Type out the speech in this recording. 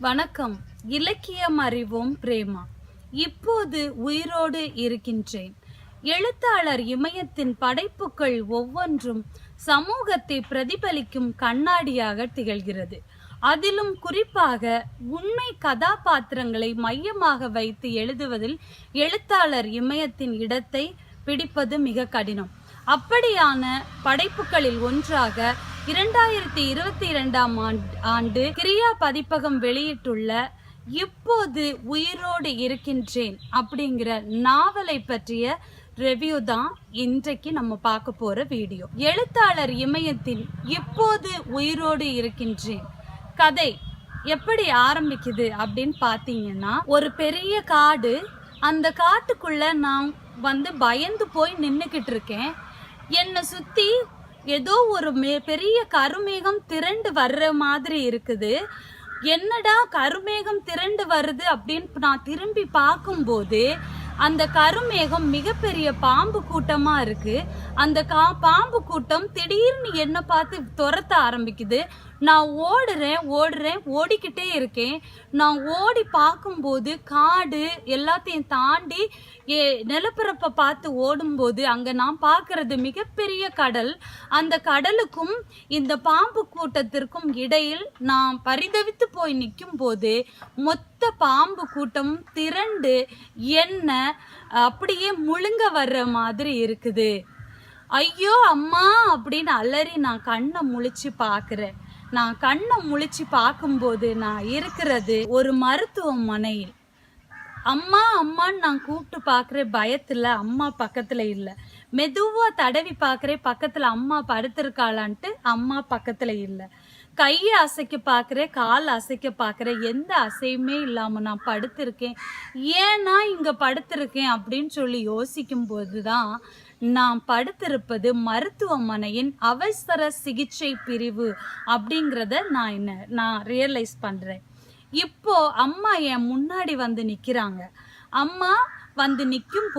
வணக்கம். இலக்கியம் அறிவோம் பிரேமா. இப்போது உயிரோடு இருக்கின்றேன். எழுத்தாளர் இமயத்தின் படைப்புகள் ஒவ்வொன்றும் சமூகத்தை பிரதிபலிக்கும் கண்ணாடியாக திகழ்கிறது. அதிலும் குறிப்பாக உண்மை கதாபாத்திரங்களை மையமாக வைத்து எழுதுவதில் எழுத்தாளர் இமயத்தின் இடத்தை பிடிப்பது மிக கடினம். அப்படியான படைப்புகளில் ஒன்றாக இரண்டாயிரத்தி இருபத்தி இரண்டாம் ஆண்டு கிரியா பதிப்பகம் வெளியிட்டுள்ள இப்போது உயிரோடு இருக்கின்றேன் அப்படிங்கிற நாவலை பற்றிய ரிவ்யூ தான் இன்றைக்கு நம்ம பார்க்க போற வீடியோ எழுத்தாளர் இமயத்தின் இப்போது உயிரோடு இருக்கின்றேன் கதை எப்படி ஆரம்பிக்குது அப்படின்னு பார்த்தீங்கன்னா ஒரு பெரிய காடு அந்த காட்டுக்குள்ள நான் வந்து பயந்து போய் நின்றுக்கிட்டு இருக்கேன். என்னை சுத்தி ஏதோ ஒரு மே பெரிய கருமேகம் திரண்டு வர்ற மாதிரி இருக்குது. என்னடா கருமேகம் திரண்டு வருது அப்படின்னு நான் திரும்பி பார்க்கும்போது அந்த கருமேகம் மிகப்பெரிய பாம்பு கூட்டமா இருக்கு. அந்த கா பாம்பு கூட்டம் திடீர்னு என்ன பார்த்து துரத்த ஆரம்பிக்குது. நான் ஓடுறேன் ஓடுறேன் ஓடிக்கிட்டே இருக்கேன். நான் ஓடி பார்க்கும்போது காடு எல்லாத்தையும் தாண்டி ஏ நிலப்பரப்பை பார்த்து ஓடும்போது அங்கே நான் பார்க்கறது மிகப்பெரிய கடல். அந்த கடலுக்கும் இந்த பாம்பு கூட்டத்திற்கும் இடையில் நான் பரிதவித்து போய் நிற்கும் போது மொத்த பாம்பு கூட்டம் திரண்டு என்ன அப்படியே முழுங்க வர்ற மாதிரி இருக்குது. ஐயோ அம்மா அப்படின்னு அலறி நான் கண்ணை முழிச்சு பார்க்குறேன். நான் கண்ணை முழிச்சு பார்க்கும்போது நான் இருக்கிறது ஒரு மருத்துவமனையில். அம்மா அம்மான்னு நான் கூப்பிட்டு பார்க்குறேன் பயத்தில் அம்மா பக்கத்தில் இல்லை. மெதுவாக தடவி பார்க்குறேன் பக்கத்தில் அம்மா படுத்திருக்காளான்ட்டு அம்மா பக்கத்தில் இல்லை. கையை அசைக்க பார்க்குறேன் கால் அசைக்க பார்க்குறேன் எந்த அசையுமே இல்லாமல் நான் படுத்திருக்கேன். ஏன்னா இங்கே படுத்திருக்கேன் அப்படின்னு சொல்லி யோசிக்கும் போது தான் நான் படுத்திருப்பது மருத்துவமனையின் அவசர சிகிச்சை பிரிவு அப்படிங்கிறத நான் என்ன நான் ரியலைஸ் பண்ணுறேன் இப்போ அம்மா என் முன்னாடி வந்து நிற்கிறாங்க அம்மா வந்து நிற்கும் போது